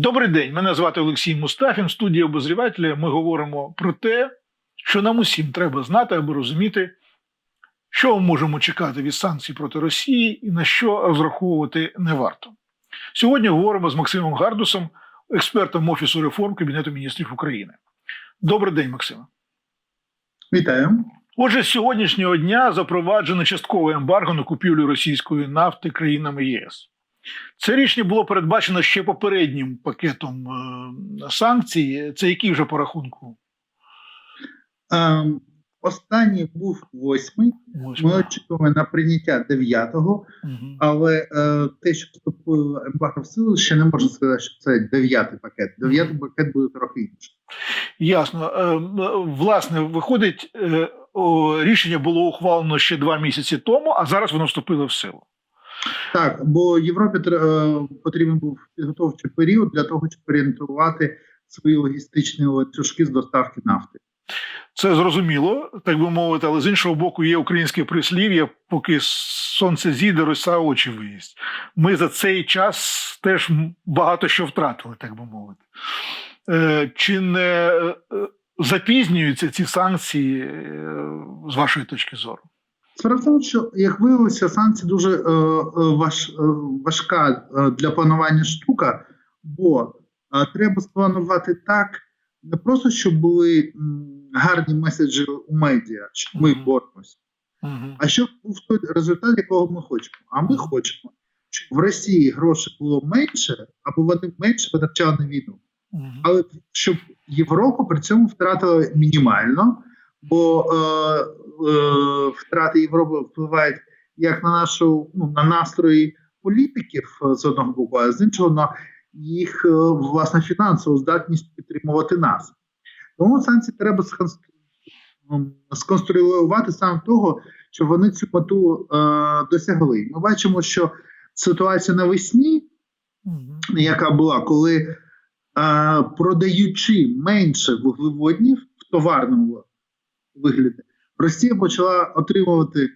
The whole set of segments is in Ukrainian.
Добрий день, мене звати Олексій Мустафін. В студії обозрівателя ми говоримо про те, що нам усім треба знати аби розуміти, що ми можемо чекати від санкцій проти Росії і на що розраховувати не варто. Сьогодні говоримо з Максимом Гардусом, експертом Офісу реформ Кабінету міністрів України. Добрий день, Максиме. Вітаю. Отже, з сьогоднішнього дня запроваджено часткове ембарго на купівлю російської нафти країнами ЄС. Це рішення було передбачено ще попереднім пакетом е, санкцій. Це який вже по рахунку? Ем, останній був восьмий. Ми очікуємо на прийняття дев'ятого, Угу. але е, те, що вступило ембарго в силу, ще не можна сказати, що це дев'ятий пакет. Дев'ятий пакет буде трохи інший. Ясно. Е, Власне, виходить, е, о, рішення було ухвалено ще два місяці тому, а зараз воно вступило в силу. Так, бо Європі е, потрібен був підготовчий період для того, щоб орієнтувати свої логістичні ланцюжки з доставки нафти. Це зрозуміло, так би мовити, але з іншого боку, є українське прислів'я, поки сонце зійде, роса очі виїсть. Ми за цей час теж багато що втратили, так би мовити. Е, Чи не е, запізнюються ці санкції з вашої точки зору? Справа в тому, що як виявилося, санкції дуже е, е, важ, е, важка е, для планування штука, бо е, треба спланувати так, не просто щоб були гарні меседжі у медіа, що ми боремося, а щоб був той результат, якого ми хочемо. А ми хочемо, щоб в Росії грошей було менше, або вони менше витрачали на війну. Але щоб Європа при цьому втратила мінімально, бо е, е, втрати Європи впливають як на нашу ну, на настрої політиків е, з одного боку, а з іншого на їх е, власне фінансову здатність підтримувати нас. Тому санкції треба сконструювати саме того, щоб вони цю мету е, досягли. Ми бачимо, що ситуація навесні яка була, коли е, продаючи менше вуглеводнів в товарному вигляді, Росія почала отримувати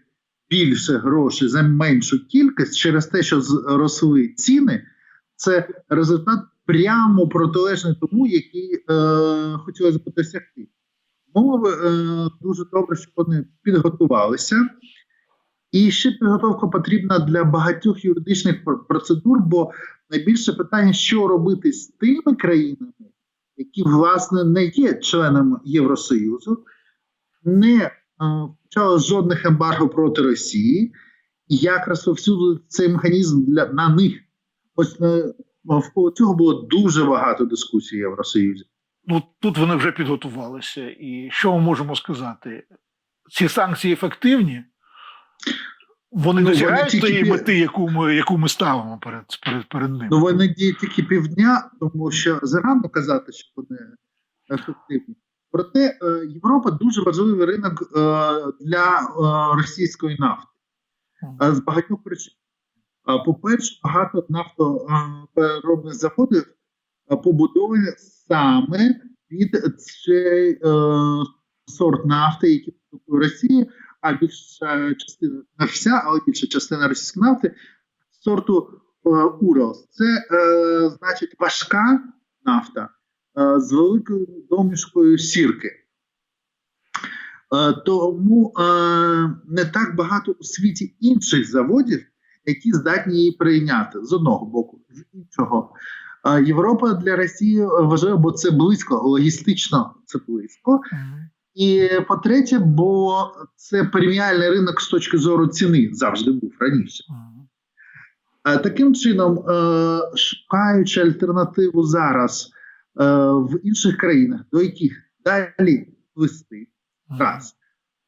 більше грошей за меншу кількість через те, що зросли ціни. Це результат прямо протилежний тому, який е, хотілося б досягти. Е, дуже добре, що вони підготувалися. І ще підготовка потрібна для багатьох юридичних процедур, бо найбільше питання, що робити з тими країнами, які власне не є членами Євросоюзу, не е, включали жодних ембарго проти Росії, і як розповсюдити цей механізм для на них. Ось е, навколо цього було дуже багато дискусій в Євросоюзі. Ну тут вони вже підготувалися. І що ми можемо сказати? Ці санкції ефективні? Вони Ну, вони досягають тільки тієї мети, яку ми, яку ми ставимо перед, перед, перед ними. Ну вони діють тільки півдня, тому що зарано казати, що вони ефективні. Проте е, Європа дуже важливий ринок е, для е, російської нафти з багатьох причин. По-перше, багато нафтопереробних заводів побудовані саме під цей сорт нафти, який продукує Росія, а більша частина не вся, але більша частина російської нафти сорту Уралс. Це значить важка нафта з великою домішкою сірки. Е, тому е, не так багато у світі інших заводів, які здатні її прийняти з одного боку, з іншого. Е, Європа для Росії важлива, бо це близько, логістично це близько. І по-третє, бо це преміальний ринок з точки зору ціни завжди був раніше. Е, Таким чином, е, шукаючи альтернативу зараз е, в інших країнах, до яких далі плисти, раз.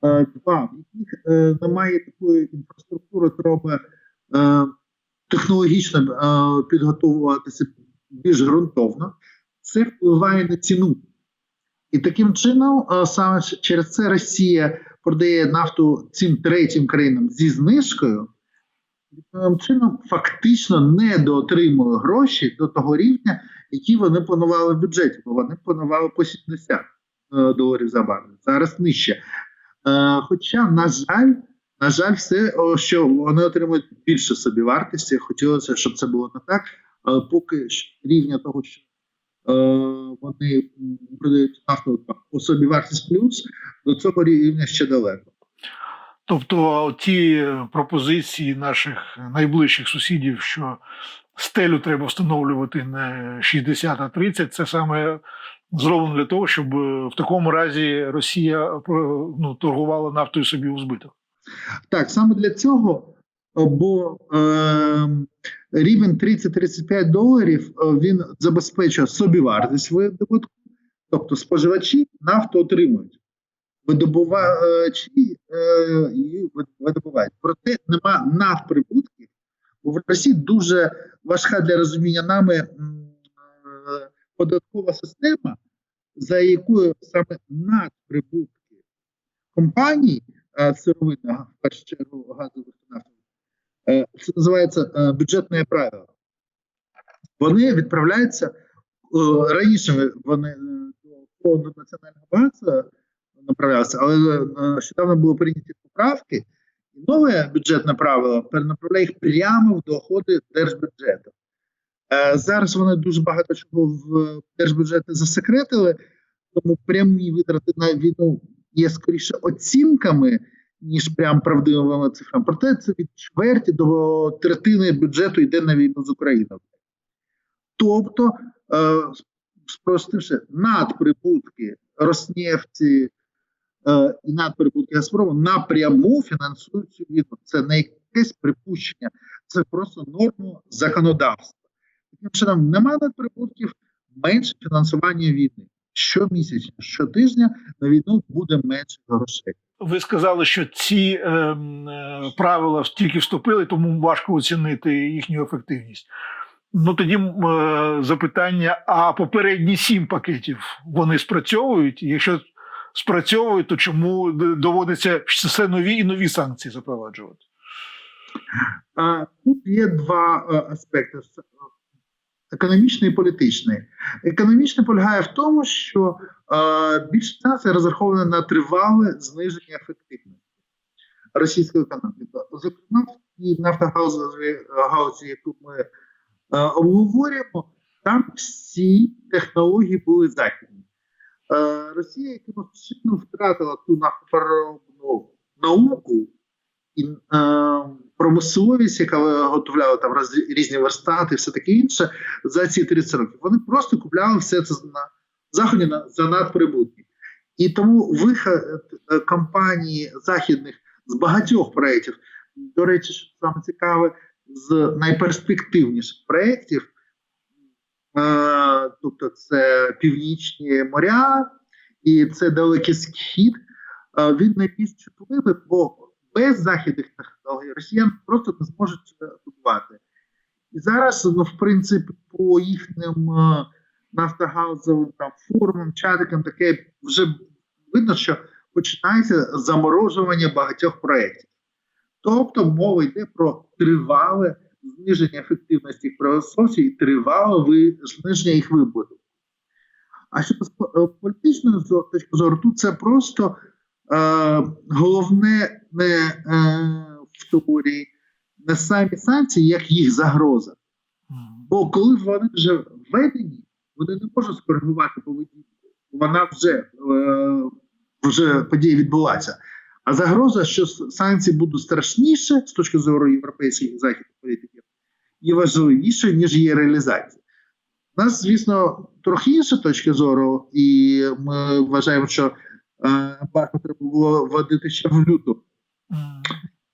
Е, Два, в яких е, немає такої інфраструктури, треба е, технологічно е, підготовуватися більш ґрунтовно, це впливає на ціну. І таким чином, е, саме через це Росія продає нафту цим третім країнам зі знижкою, таким чином фактично не доотримує гроші до того рівня, які вони планували в бюджеті, бо вони планували по 70 е, доларів за барель. Зараз нижче. Е, Хоча, на жаль, на жаль, все, що вони отримують більше собівартості. Хотілося, щоб це було не так, але поки рівня того, що е, вони продають нафту по собі вартість плюс, до цього рівня ще далеко. Тобто ті пропозиції наших найближчих сусідів, що стелю треба встановлювати не 60, а 30, це саме зроблено для того, щоб е, в такому разі Росія е, ну, торгувала нафтою собі у збиток. Так, саме для цього, е, бо е, рівень 30-35 доларів е, він забезпечує собівартість видобутку, тобто споживачі нафту отримують. Видобувачі е, її видобувають. Проте нема надприбутків, бо в Росії дуже важка для розуміння нами е, податкова система, за якою саме надприбутки компаній е, сировинна, в першу чергу газових нафтових, е, це називається е, бюджетне правило. Вони відправляються е, раніше вони е, до фонду національного багатства направлялися, але е, нещодавно були прийняті поправки, і нове бюджетне правило перенаправляє їх прямо в доходи держбюджету. Е, Зараз вони дуже багато чого в держбюджети засекретили, тому прямі витрати на війну є скоріше оцінками, ніж прям правдивими цифрами. Проте це від чверті до третини бюджету йде на війну з Україною. Тобто, е, спростивши, надприбутки Роснефті і надприбутки Газпрому напряму фінансують цю війну. Це не якесь припущення, це просто норма законодавства. Таким чином, немає надприбутків, менше фінансування війни. Щомісячно, щотижня на війну буде менше грошей. Ви сказали, що ці е, е, правила тільки вступили, тому важко оцінити їхню ефективність. Ну тоді е, запитання: а попередні сім пакетів вони спрацьовують? Якщо спрацьовують, то чому доводиться все нові і нові санкції запроваджувати? Тут є два е, аспекти: економічний і політичний. Економічний полягає в тому, що е, більше часу розраховано на тривале зниження ефективності російської економіки. Зокрема, в тій нафтогалузі, галузі, яку ми е, обговорюємо, там всі технології були західні. Е, Росія якимось чином втратила ту нафтопереробну науку і е, промисловість, яка виготовляла там різні верстати, все таке інше за ці 30 років. Вони просто купляли все це на заході на за надприбутки. І тому вихід е, компаній західних з багатьох проєктів, до речі, що саме цікаве, з найперспективніших проєктів, тобто це північні моря і це далекий схід, він найбільш чутливий, бо без західних технологій росіян просто не зможуть будувати. І зараз, ну, в принципі, по їхнім е, там форумам, чатикам, таке вже видно, що починається заморожування багатьох проєктів. Тобто мова йде про тривале зниження ефективності промисловців і тривале ви- зниження їх вибутку. А щодо сп- е, політичної точки зору, тут це просто е, головне не е, в теорії не самі санкції, як їх загроза. Бо коли вони вже введені, вони не можуть скоригувати поведінку. Вона вже, е, вже подія відбулася. А загроза, що санкції будуть страшніше з точки зору європейських і західних політиків, є важливіше, ніж її реалізація. У нас, звісно, трохи інша точка зору, і ми вважаємо, що е, ембарго треба було вводити ще в лютому.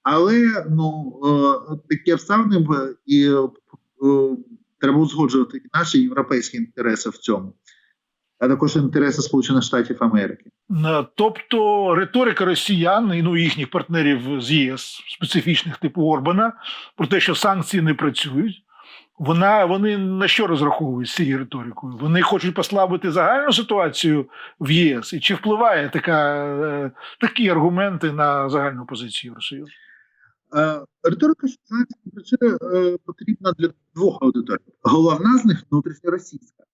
Але ну е, такі обставини і е, треба узгоджувати наші європейські інтереси в цьому, а також інтереси Сполучених Штатів Америки. Е, Тобто риторика росіян і ну, їхніх партнерів з ЄС, специфічних типу Орбана, про те, що санкції не працюють, вона, вони на що розраховують з цією риторикою? Вони хочуть послабити загальну ситуацію в ЄС. І чи впливає така, е, такі аргументи на загальну позицію Євросоюзу? Е, Риторика санкцій працює потрібна для двох аудиторій. Головна з них внутрішньоросійська.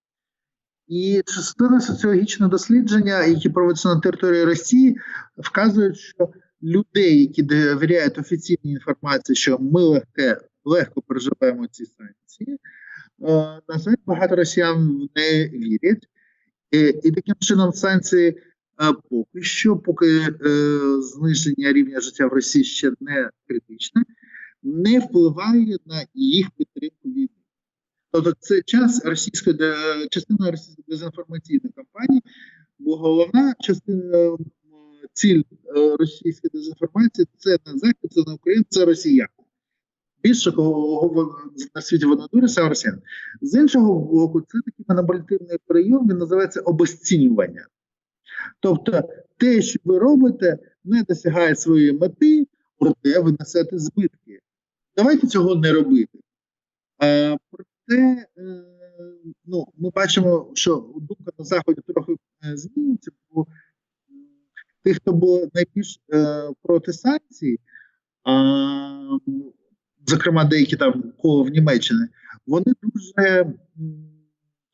І частина соціологічного дослідження, які проводяться на території Росії, вказують, що людей, які довіряють офіційній інформації, що ми легке, легко переживаємо ці санкції, Е, На жаль, багато росіян в не вірять. І таким чином санкції е, поки що, поки е, зниження рівня життя в Росії ще не критичне, не впливає на їх підтримку війни. Тобто це час російської частина російської дезінформаційної кампанії, бо головна частина е, ціль е, російської дезінформації це не захід, це не Україна, це росіяни. Більше кого на світі вони дуже це росіяни. З іншого боку, це такий маніпулятивний прийом, він називається обесцінювання. Тобто, те, що ви робите, не досягає своєї мети, проте ви несете збитки. Давайте цього не робити. Е, проте, е, ну, ми бачимо, що думка на Заході трохи е, змінюється, бо тих, хто був найбільш е, проти санкцій, зокрема деякі там коло в Німеччині, вони дуже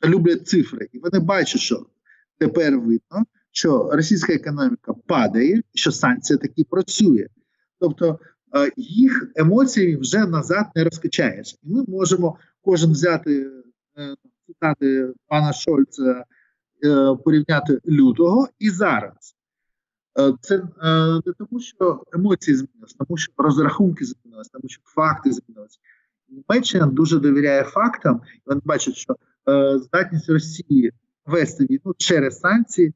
люблять цифри, і вони бачать, що тепер видно, що російська економіка падає, що санкція таки працює. Тобто їх емоції вже назад не розкачаєш. І ми можемо кожен взяти е, цитати пана Шольца, е, порівняти лютого і зараз. Е, Це не тому, що емоції змінилися, тому що розрахунки змінилися, тому що факти змінилися. Німеччина дуже довіряє фактам, і вони бачать, що е, здатність Росії вести війну через санкції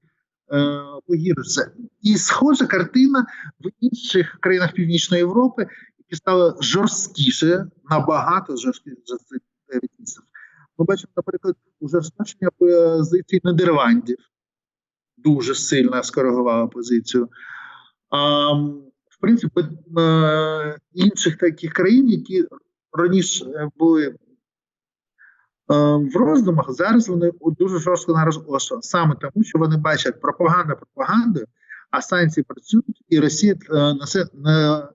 е, погіршується. І схожа картина в інших країнах Північної Європи, які стали жорсткіше, набагато жорсткіше за цих 9 місяців. Ми бачимо, наприклад, ужесточення позицій Нідерландів дуже сильно скоригувала позицію. А, в принципі, е, інших таких країн, які раніше е, були е, в роздумах, зараз вони дуже жорстко на розголошували. Саме тому, що вони бачать пропаганда пропагандою, а санкції працюють, і Росія е, несе на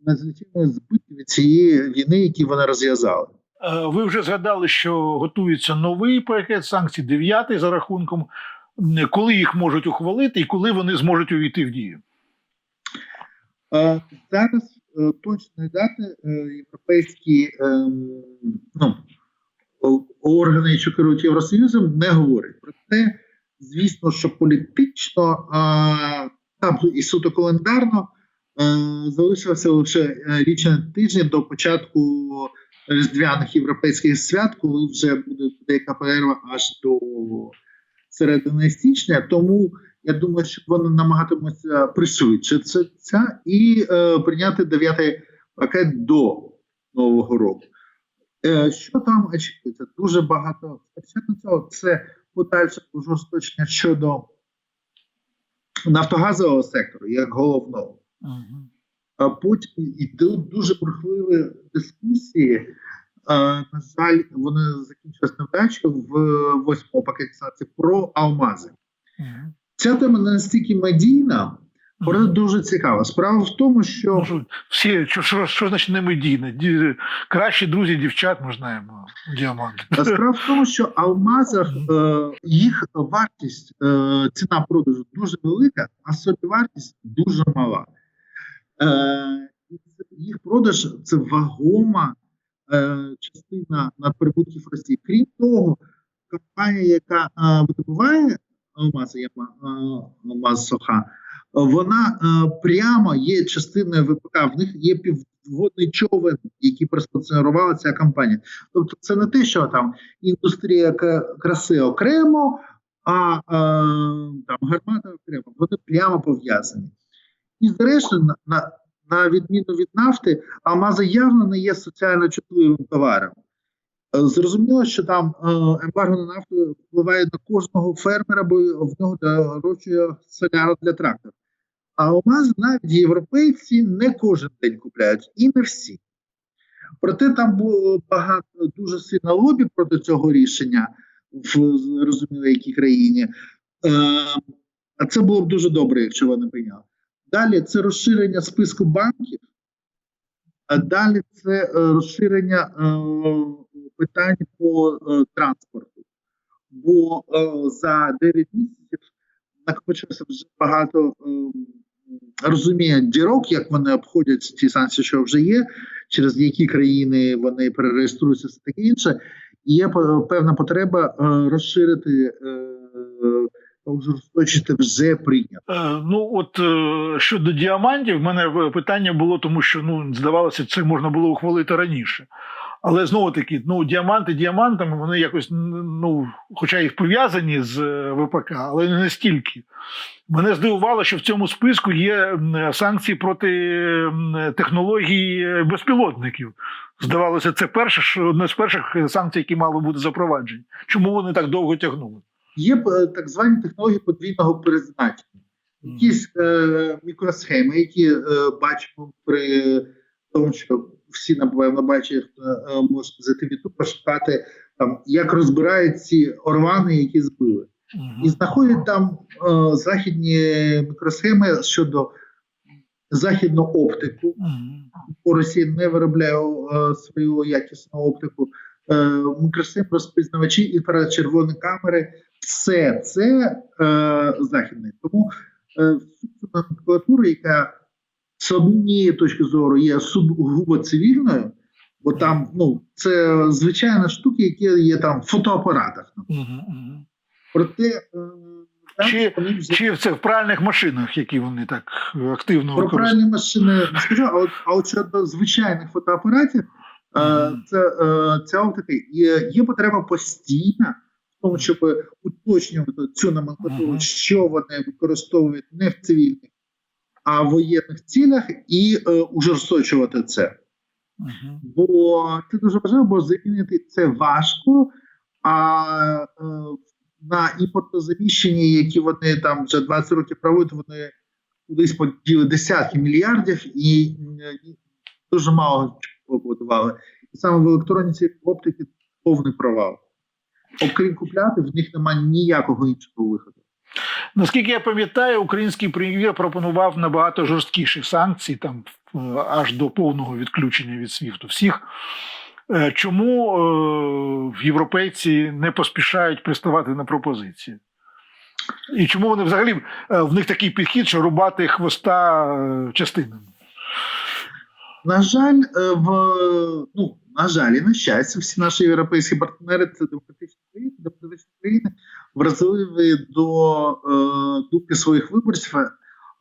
надзвичайно збитки від цієї війни, які вони розв'язали. Е, Ви вже згадали, що готується новий пакет санкцій, дев'ятий за рахунком. Коли їх можуть ухвалити і коли вони зможуть увійти в дію? Е, Зараз е, точної дати європейські ну, органи, що керують Євросоюзом, не говорять. Проте, звісно, що політично там і суто календарно залишилося лише е, лічені тижні до початку різдвяних європейських свят, коли вже буде деяка перерва аж до середини січня. Тому я думаю, що вони намагатимуться пришвидшитися і е, прийняти дев'ятий пакет до нового року. Е, що там очікується? Дуже багато спочатку цього це подальше ужесточення щодо нафтогазового сектору як головного. Мгм. А потім йдуть дуже бурхливі дискусії. На жаль, вони закінчились невдачею в восьмому пакеті санкцій про алмази. Ця тема не настільки медійна, проте дуже цікава. Справа в тому, що Ну, всі, що, що, що значить не медійне? Ді- Кращі друзі дівчат ми знаємо. Діаманти. справа в тому, що алмазах е, їх вартість, е, ціна продажу дуже велика, а собівартість дуже мала. Е, їх продаж це вагома е, частина надприбутків Росії. Крім того, компанія, яка е, видобуває е, алмаз Соха, вона прямо є частиною ВПК. В них є півводний човен, який проспонсорувала ця компанія. Тобто, це не те, що там індустрія краси окремо, а там гармата окремо. Вони прямо пов'язані. І зрештою, на, на, на відміну від нафти, алмази явно не є соціально чутливим товаром. Е, Зрозуміло, що там е, ембарго на нафту впливає на кожного фермера, бо в нього дорожчає соляра для трактора. А алмази навіть європейці не кожен день купляють, і не всі. Проте там було багато дуже сильно лобі проти цього рішення в зрозуміло якій країні. Е, а це було б дуже добре, якщо вони прийняли. Далі це розширення списку банків, а далі це е, розширення е, питань по е, транспорту. Бо за 9 місяців накопичилося вже багато розуміння дірок, як вони обходять ті санкції, що вже є, через які країни вони перереєструються, все таке інше. є певна потреба розширити е, ужорсточити вже прийнято. Е, Ну, от е, щодо діамантів, в мене питання було, тому що ну, здавалося, це можна було ухвалити раніше. Але знову таки, ну, діаманти діамантами, вони якось, ну, хоча їх пов'язані з е, ВПК, але не настільки. Мене здивувало, що в цьому списку є санкції проти технологій е, безпілотників. Здавалося, це перше, одне з перших санкцій, які мали бути запроваджені. Чому вони так довго тягнули? Є е, так звані технології подвійного призначення. Якісь е, мікросхеми, які е, бачимо при тому, що всі напевно бачать, хто е, може зайти в YouTube, пошукати там, як розбирають ці орвани, які збили. Мгм. І знаходять там е, західні мікросхеми щодо західну оптику. Бо Росія не виробляє е, свою якісну оптику. Е, мікросхем, розпізнавачі, інфрачервоні камери. Все це е, західне. Тому е, всю яка з однієї точки зору є сугубо цивільною, бо там ну, це звичайні штуки, які є там в фотоапаратах. Мгм. Мгм. Проте е, там Чи- вони Чи в цих пральних машинах, які вони так активно Про пральні машини не скажу, а от, а от щодо звичайних фотоапаратів, е, це, е, ця оптика є, є потреба постійна тому, щоб уточнювати цю номенклатуру, Мгм. що вони використовують не в цивільних, а в воєнних цілях, і е, ужорсточувати це. Мгм. Бо це дуже важливо, бо замінити це важко. А е, на імпортозаміщенні, які вони там вже 20 років проводять, вони кудись поділи десятки мільярдів і е, дуже мало побудували. І саме в електроніці оптики повний провал. Окрім купляти, в них немає ніякого іншого виходу. Наскільки я пам'ятаю, український прем'єр пропонував набагато жорсткіших санкцій, там е, аж до повного відключення від СВІФТу. Всіх. Е, Чому е, європейці не поспішають приставати на пропозиції? І чому вони взагалі е, в них такий підхід, що рубати хвоста частинами? На жаль, в ну на жаль, і на щастя, всі наші європейські партнери це демократичні країни, демократичні країни вразливі до е, думки своїх виборців,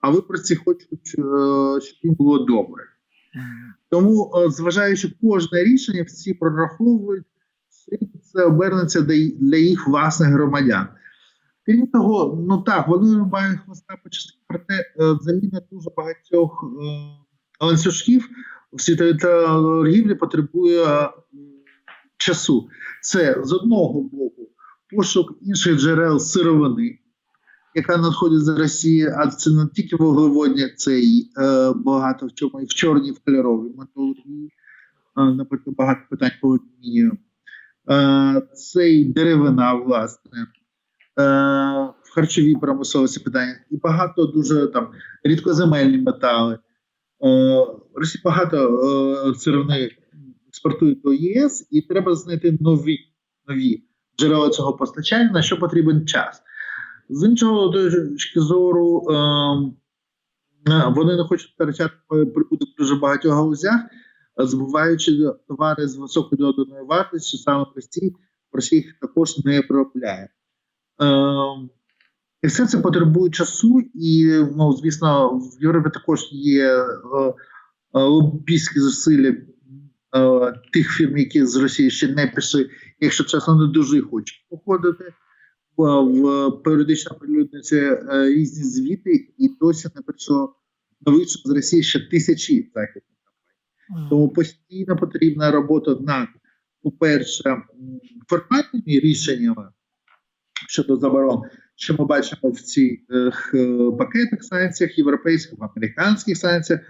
а виборці хочуть, е, щоб їм було добре. Тому, е, зважаючи кожне рішення, всі прораховують, це обернеться для- для їх власних громадян. Крім того, ну так, вони мають хвоста по частині, проте е, заміна дуже багатьох е, ланцюжків в світовій торгівлі потребує е, часу. Це з одного боку пошук інших джерел сировини, яка надходить з Росії, а це не тільки вуглеводні, це й е, багато в чому і в чорній, в кольоровій металургії, е, наприклад, багато питань по алюмінію. Е, це й деревина, власне, е, в харчовій промисловості питання, і багато дуже там рідкоземельні метали. Е, Росія багато е, сировини експортує до ЄС, і треба знайти нові, нові джерела цього постачання, на що потрібен час. З іншого точки зору, е, е, вони не хочуть втрачати прибуток дуже багатьох галузях, е, збуваючи товари з високою доданою вартістю, саме прості, Росія їх також не виробляє. І все це потребує часу, і, ну, звісно, в Європі також є е, е, лобійські зусилля е, тих фірм, які з Росії ще не пішли, якщо чесно, не дуже хочуть походити. В, в періодично оприлюднюються е, різні звіти, і досі не прийшло не вийшло з Росії ще тисячі західних компаній. Тому постійно потрібна робота над, по-перше, форматними рішеннями щодо заборон, що ми бачимо в цих е, пакетах санкціях, європейських, американських санкціях,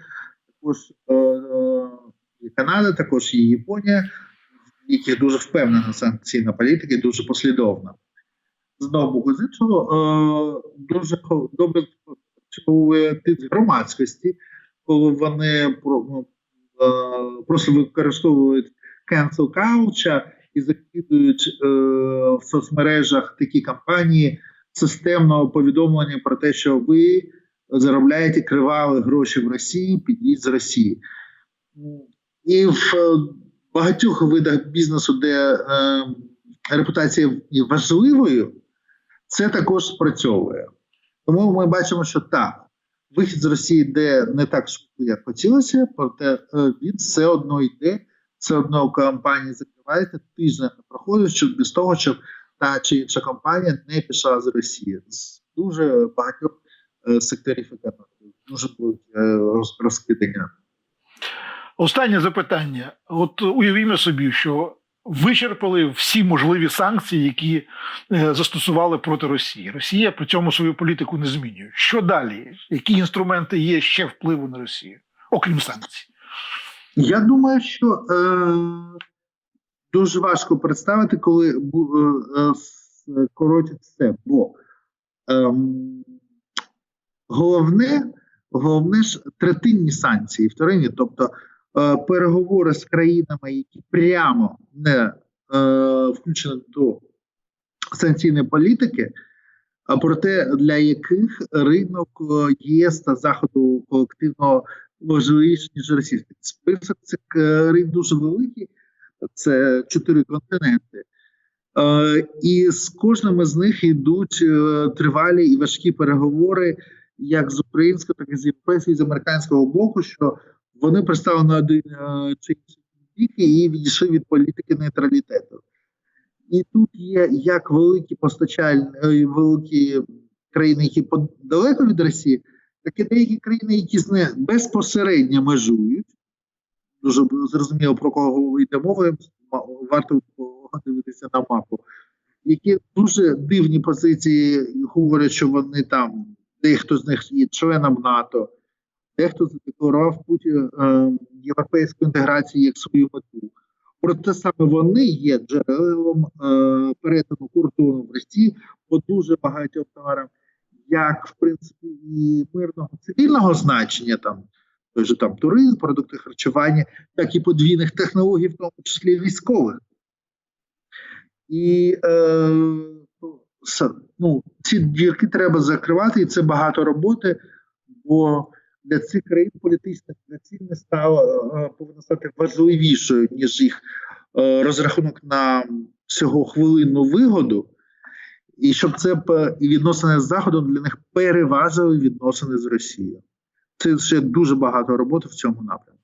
також е, е, і Канада, також і Японія, в яких дуже впевнена санкційна політика і дуже послідовна. З одного боку, з іншого, е, дуже добре тиск громадськості, коли вони ну, е, просто використовують cancel culture і закидують е, в соцмережах такі кампанії системного повідомлення про те, що ви заробляєте криваві гроші в Росії, підіть з Росії. І в е, багатьох видах бізнесу, де е, репутація є важливою, це також спрацьовує. Тому ми бачимо, що так, вихід з Росії йде не так швидко, як хотілося, проте е, він все одно йде, все одно компанії закривається, тиждень не проходить, щоб без того, щоб та чи інша компанія не пішла з Росії. З дуже багатьох е, секторів економіки. Дуже будуть е, роз- розкидання. Останнє запитання. От уявімо собі, що вичерпали всі можливі санкції, які е, застосували проти Росії. Росія при цьому свою політику не змінює. Що далі? Які інструменти є ще впливу на Росію, окрім санкцій? Я думаю, що е, дуже важко представити, коли е, е, коротять все. Бо ем, головне, головне ж третинні санкції, вторинні, тобто е, переговори з країнами, які прямо не е, включені до санкційної політики, а проте для яких ринок е, ЄС та Заходу колективно важливіше, ніж російський. Список цих е, ринків дуже великий, це чотири континенти. Е, і з кожним із них йдуть е, тривалі і важкі переговори, як з українського, так і з європейського, і з американського боку, що вони пристали на один е, чи бік і відійшли від політики нейтралітету. І тут є як великі постачальні, великі країни, які далеко від Росії, так і деякі країни, які з нею безпосередньо межують. Дуже зрозуміло, про кого йде мова, варто подивитися на мапу. Які дуже дивні позиції говорять, що вони там, дехто з них є членом НАТО, дехто задекларував Путін е, європейську інтеграцію як свою мету. Проте саме вони є джерелом е, перетину кордону в Росії по дуже багатьом товарам, як в принципі і мирного цивільного значення, там той же там туризм, продукти харчування, так і подвійних технологій, в тому числі військових. І е, ну, ці дірки треба закривати, і це багато роботи, бо для цих країн політична доцільність стала е, повинна стати важливішою, ніж їх е, розрахунок на всього хвилинну вигоду, і щоб це і відносини з Заходом для них переважили відносини з Росією. Це ще дуже багато роботи в цьому напрямку.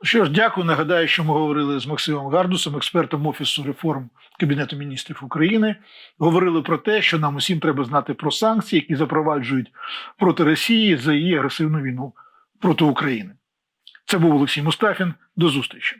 Ну Що ж, дякую. Нагадаю, що ми говорили з Максимом Гардусом, експертом Офісу реформ Кабінету міністрів України. Говорили про те, що нам усім треба знати про санкції, які запроваджують проти Росії за її агресивну війну проти України. Це був Олексій Мустафін. До зустрічі.